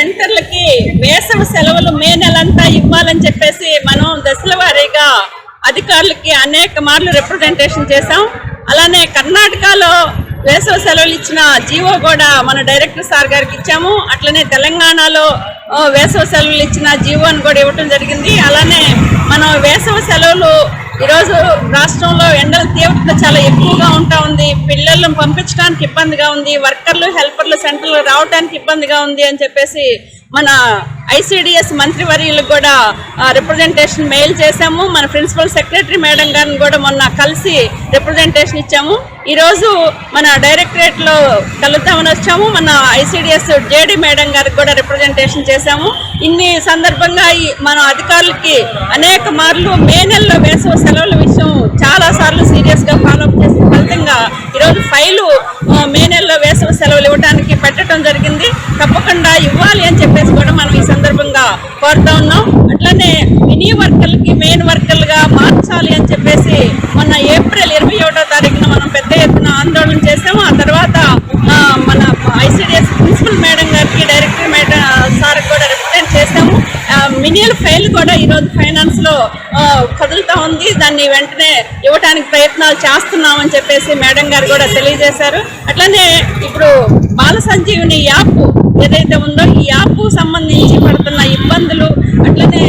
సెంటర్లకి వేసవి సెలవులు మే నెలంతా ఇవ్వాలని చెప్పేసి మనం దశల వారీగా అధికారులకి అనేక మార్లు రిప్రజెంటేషన్ చేశాం. అలానే కర్ణాటకలో వేసవి సెలవులు ఇచ్చిన జీవో కూడా మన డైరెక్టర్ సార్ గారికి ఇచ్చాము. అట్లనే తెలంగాణలో వేసవి సెలవులు ఇచ్చిన జీవోని కూడా ఇవ్వటం జరిగింది. అలానే మనం వేసవి సెలవులు ఈరోజు రాష్ట్రంలో ఎండల తీవ్రత చాలా ఎక్కువగా ఉంటా ఉంది. పిల్లలను పంపించడానికి ఇబ్బందిగా ఉంది వర్కర్లు హెల్పర్లు సెంటర్లు రావడానికి ఇబ్బందిగా ఉంది అని చెప్పేసి మన ఐసిడిఎస్ మంత్రివర్యులకు కూడా రిప్రజెంటేషన్ మెయిల్ చేశాము. మన ప్రిన్సిపల్ సెక్రటరీ మేడం గారిని కూడా మొన్న కలిసి రిప్రజెంటేషన్ ఇచ్చాము. ఈరోజు మన డైరెక్టరేట్లో కలుద్దామని వచ్చాము. మన ఐసీడిఎస్ జేడి మేడం గారికి కూడా రిప్రజెంటేషన్ చేశాము. ఇన్ని సందర్భంగా మన అధికారులకి అనేక మార్లు మే నెలలో వేసవ సెలవుల విషయం చాలా సార్లు ఫైలు మే నెలలో వేసవి సెలవులు ఇవ్వడానికి పెట్టడం జరిగింది. తప్పకుండా ఇవ్వాలి అని చెప్పేసి కూడా మనం ఈ సందర్భంగా కోరుతా ఉన్నాం. అట్లనే మినీ వర్కర్లకి మెయిన్ వర్కర్లుగా మార్చాలి అని చెప్పేసి మొన్న ఏ ఆ, ఫైల్ కూడా ఈరోజు ఫైనాన్స్లో కదులుతా ఉంది. దాన్ని వెంటనే ఇవ్వడానికి ప్రయత్నాలు చేస్తున్నామని చెప్పేసి మేడం గారు కూడా తెలియజేశారు. అట్లనే ఇప్పుడు బాల సంజీవిని యాప్ ఏదైతే ఉందో ఈ యాప్ సంబంధించి పడుతున్న ఇబ్బందులు అట్లనే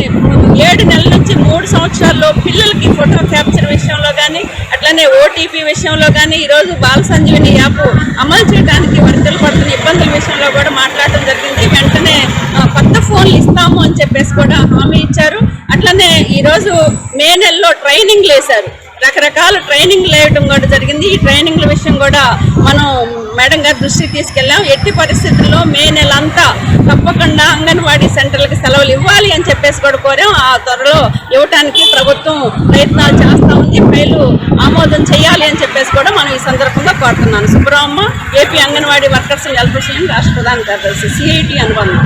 ఏడు నెలల నుంచి మూడు సంవత్సరాల్లో పిల్లలకి ఫోటో క్యాప్చర్ విషయంలో కానీ అట్లనే ఓటీపీ విషయంలో కానీ ఈరోజు బాల సంజీవిని యాప్ అమలు చేయడానికి వర్తలు పడుతున్న ఇబ్బందుల విషయంలో కూడా మాట్లాడటం జరిగింది. వెంటనే ఫోన్లు ఇస్తాము అని చెప్పేసి కూడా హామీ ఇచ్చారు. అట్లనే ఈరోజు మే నెలలో ట్రైనింగ్లు వేశారు రకరకాల ట్రైనింగ్ వేయడం కూడా జరిగింది. ఈ ట్రైనింగ్ల విషయం కూడా మనం మేడం గారి దృష్టికి తీసుకెళ్ళాం. ఎట్టి పరిస్థితుల్లో మే నెల అంతా తప్పకుండా అంగన్వాడీ సెంటర్లకి సెలవులు ఇవ్వాలి అని చెప్పేసి కూడా కోరాం. ఆ త్వరలో ఇవ్వటానికి ప్రభుత్వం ప్రయత్నాలు చేస్తూ ఉంది పైలు ఆమోదం చేయాలి అని చెప్పేసి కూడా మనం ఈ సందర్భంగా కోరుతున్నాను. Subrahma AP anganwadi workers help helpers రాష్ట్ర ప్రధాన కార్యదర్శి సిఐటి అనుబంధం.